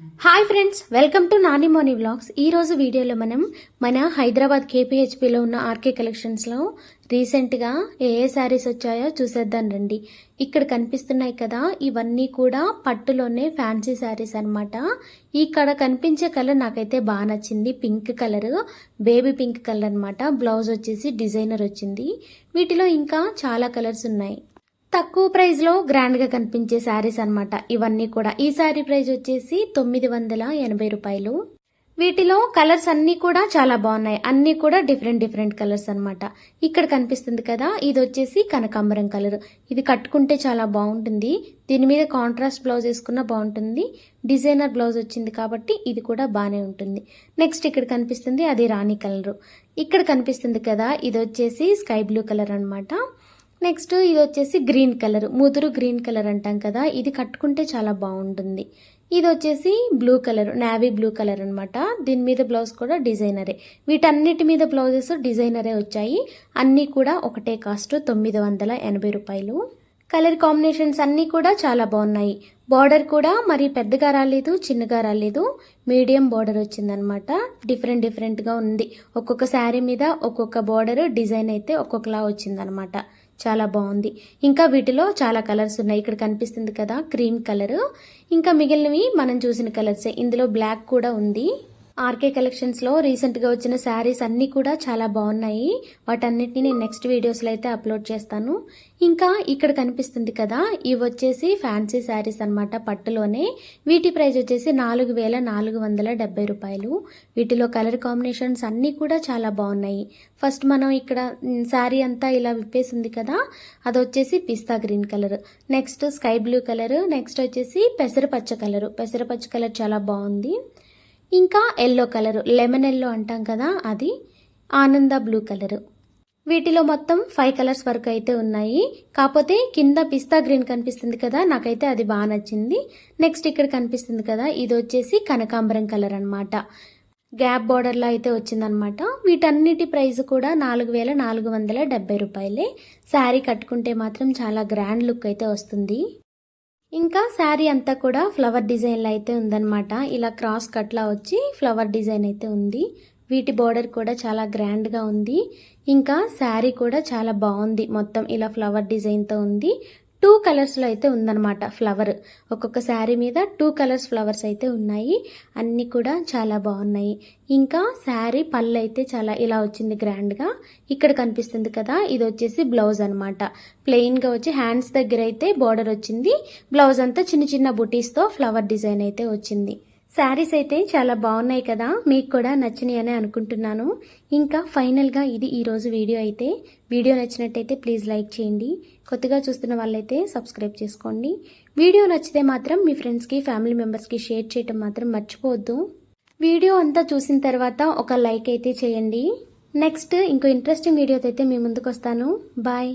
Hi friends welcome to Nani Moni vlogs. ఈరోజు వీడియోలో మనం మన హైదరాబాద్ కేపీహెచ్పిలో ఉన్న ఆర్కే కలెక్షన్స్లో రీసెంట్గా ఏ ఏ శారీస్ వచ్చాయో చూసేద్దాం రండి. ఇక్కడ కనిపిస్తున్నాయి కదా ఇవన్నీ కూడా పట్టులోనే ఫ్యాన్సీ శారీస్ అన్నమాట. ఇక్కడ కనిపించే కలర్ నాకైతే బాగా నచ్చింది. Pink colour baby pink colour అనమాట బ్లౌజ్ వచ్చేసి డిజైనర్ వచ్చింది. వీటిలో ఇంకా చాలా కలర్స్ ఉన్నాయి. తక్కువ ప్రైస్లో గ్రాండ్గా కనిపించే శారీస్ అన్నమాట. ఇవన్నీ కూడా. ఈ శారీ ప్రైస్ వచ్చేసి తొమ్మిది వందల ఎనభై రూపాయలు. వీటిలో కలర్స్ అన్నీ కూడా చాలా బాగున్నాయి. అన్నీ కూడా డిఫరెంట్ డిఫరెంట్ కలర్స్ అనమాట ఇక్కడ కనిపిస్తుంది కదా ఇది వచ్చేసి కనకాంబరం కలర్. ఇది కట్టుకుంటే చాలా బాగుంటుంది. దీని మీద కాంట్రాస్ట్ బ్లౌజ్ వేసుకున్న బాగుంటుంది. డిజైనర్ బ్లౌజ్ వచ్చింది కాబట్టి ఇది కూడా బాగానే ఉంటుంది. నెక్స్ట్ ఇక్కడ కనిపిస్తుంది అది రాణి కలర్. ఇక్కడ కనిపిస్తుంది కదా ఇది వచ్చేసి స్కై బ్లూ కలర్ అనమాట నెక్స్ట్ ఇది వచ్చేసి గ్రీన్ కలర్ ముదురు గ్రీన్ కలర్ అంటాం కదా ఇది కట్టుకుంటే చాలా బాగుంటుంది. ఇది వచ్చేసి blue colour navy blue colour అనమాట దీని మీద బ్లౌజ్ కూడా డిజైనరే. వీటన్నిటి మీద బ్లౌజెస్ డిజైనరే వచ్చాయి. అన్నీ కూడా ఒకటే కాస్ట్ తొమ్మిది వందల ఎనభై రూపాయలు. కలర్ కాంబినేషన్స్ అన్నీ కూడా చాలా బాగున్నాయి. బార్డర్ కూడా మరి పెద్దగా రాలేదు చిన్నగా రాలేదు. మీడియం బార్డర్ వచ్చిందనమాట. డిఫరెంట్ డిఫరెంట్గా ఉంది. ఒక్కొక్క శారీ మీద ఒక్కొక్క బార్డర్ డిజైన్ అయితే ఒక్కొక్కలా వచ్చిందనమాట. చాలా బాగుంది. ఇంకా వీటిలో చాలా కలర్స్ ఉన్నాయి. ఇక్కడ కనిపిస్తుంది కదా క్రీమ్ కలర్. ఇంకా మిగిలినవి మనం చూసిన కలర్సే. ఇందులో బ్లాక్ కూడా ఉంది. ఆర్కే కలెక్షన్స్లో రీసెంట్గా వచ్చిన శారీస్ అన్నీ కూడా చాలా బాగున్నాయి. వాటన్నిటిని నేను నెక్స్ట్ వీడియోస్లో అయితే అప్లోడ్ చేస్తాను. ఇంకా ఇక్కడ కనిపిస్తుంది కదా ఇవి వచ్చేసి ఫ్యాన్సీ శారీస్ అన్నమాట పట్టులోనే. వీటి ప్రైస్ వచ్చేసి నాలుగు వేల నాలుగు వందల డెబ్బై రూపాయలు. వీటిలో కలర్ కాంబినేషన్స్ అన్నీ కూడా చాలా బాగున్నాయి. ఫస్ట్ మనం ఇక్కడ శారీ అంతా ఇలా విప్పేసి ఉంది కదా అది వచ్చేసి pista green colour. Next sky blue colour next వచ్చేసి పెసరపచ్చ కలర్. పెసరపచ్చ కలర్ చాలా బాగుంది. ఇంకా ఎల్లో కలరు లెమన్ ఎల్లో అంటాం కదా అది ఆనంద బ్లూ కలర్. వీటిలో మొత్తం ఫైవ్ కలర్స్ వరకు అయితే ఉన్నాయి. కాకపోతే కింద పిస్తా గ్రీన్ కనిపిస్తుంది కదా నాకైతే అది బాగా నచ్చింది. నెక్స్ట్ ఇక్కడ కనిపిస్తుంది కదా ఇది వచ్చేసి కనకాంబరం కలర్ అనమాట గ్యాప్ బార్డర్లో అయితే వచ్చిందనమాట వీటన్నిటి ప్రైస్ కూడా నాలుగు వేల నాలుగు వందల డెబ్బై రూపాయలే. శారీ కట్టుకుంటే మాత్రం చాలా గ్రాండ్ లుక్ అయితే వస్తుంది. ఇంకా శారీ అంతా కూడా ఫ్లవర్ డిజైన్లు అయితే ఉందన్నమాట. ఇలా క్రాస్ కట్లా వచ్చి ఫ్లవర్ డిజైన్ అయితే ఉంది. వీటి బార్డర్ కూడా చాలా గ్రాండ్గా ఉంది. ఇంకా శారీ కూడా చాలా బాగుంది. మొత్తం ఇలా ఫ్లవర్ డిజైన్తో ఉంది. టూ కలర్స్లో అయితే ఉందన్నమాట ఫ్లవర్. ఒక్కొక్క శారీ మీద టూ కలర్స్ ఫ్లవర్స్ అయితే ఉన్నాయి. అన్నీ కూడా చాలా బాగున్నాయి. ఇంకా శారీ పళ్ళు అయితే చాలా ఇలా వచ్చింది గ్రాండ్గా ఇక్కడ కనిపిస్తుంది కదా ఇది వచ్చేసి బ్లౌజ్ అనమాట ప్లెయిన్గా వచ్చి హ్యాండ్స్ దగ్గర అయితే బార్డర్ వచ్చింది. బ్లౌజ్ అంతా చిన్న చిన్న బుటీస్తో ఫ్లవర్ డిజైన్ అయితే వచ్చింది. శారీస్ అయితే చాలా బాగున్నాయి కదా మీకు కూడా నచ్చినాయి అని అనుకుంటున్నాను. ఇంకా ఫైనల్గా ఇది ఈరోజు వీడియో అయితే. వీడియో నచ్చినట్టయితే ప్లీజ్ లైక్ చేయండి. కొత్తగా చూస్తున్న వాళ్ళైతే సబ్స్క్రైబ్ చేసుకోండి. వీడియో నచ్చితే మాత్రం మీ ఫ్రెండ్స్కి ఫ్యామిలీ మెంబర్స్కి షేర్ చేయటం మాత్రం మర్చిపోవద్దు. వీడియో అంతా చూసిన తర్వాత ఒక లైక్ అయితే చేయండి. నెక్స్ట్ ఇంకో ఇంట్రెస్టింగ్ వీడియోతో అయితే మీ ముందుకు వస్తాను. బాయ్.